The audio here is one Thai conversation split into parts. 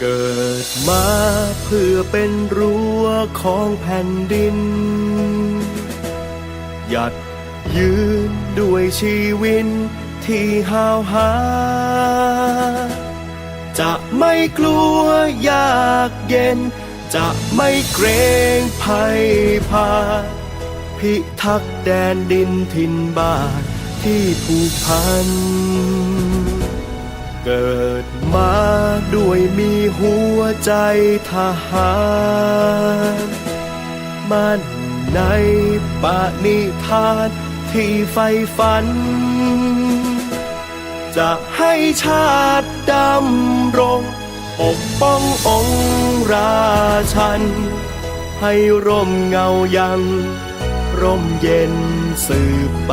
เกิดมาเพื่อเป็นรั้วของแผ่นดิน หยัดยืนด้วยชีวิตที่ห้าวหา จะไม่กลัวยากเย็น จะไม่เกรงภัยพา พิทักษ์แดนดินถิ่นบ้านที่ผูกพัน เกิดมาด้วยมีหัวใจทหารมันในปณิธานที่ไฟฝัน จะให้ชาติดำรงปกป้ององค์ราชัน ให้ร่มเงายัง ร่มเย็นสืบไป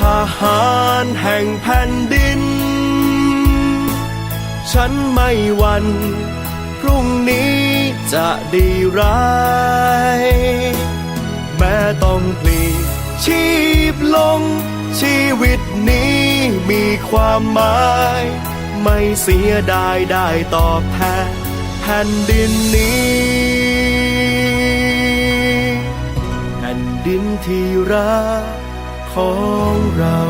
ทหารแห่งแผ่นดิน ฉันไม่หวันพรุ่งนี้จะดีร้าย แม้ต้องพลีชีพลง ชีวิตนี้มีความหมาย ไม่เสียดายได้ตอบแทนแผ่นดินนี้แผ่นดินที่รัก ของเรา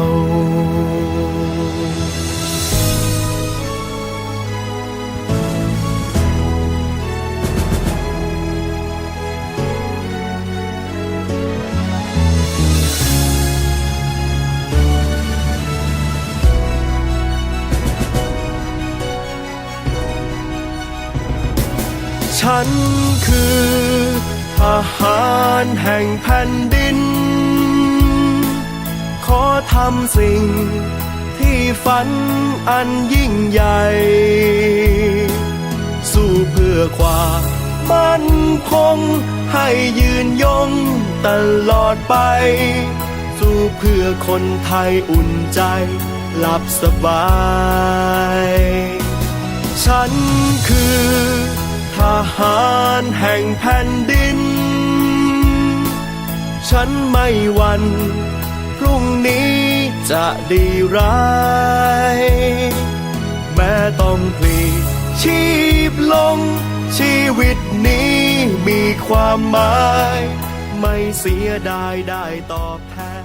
ฉันคือทหารแห่งแผ่นดิน ขอทำสิ่ง ที่ฝันอันยิ่งใหญ่ สู้เพื่อความมั่นคง ให้ยืนยงตลอดไป สู้เพื่อคนไทยอุ่นใจ หลับสบาย ฉันคือทหารแห่งแผ่นดิน ฉันไม่หวั่น พรุ่งนี้จะดีร้าย แม้ต้องพลีชีพลง ชีวิตนี้มีความหมาย ไม่เสียดายได้ตอบแทน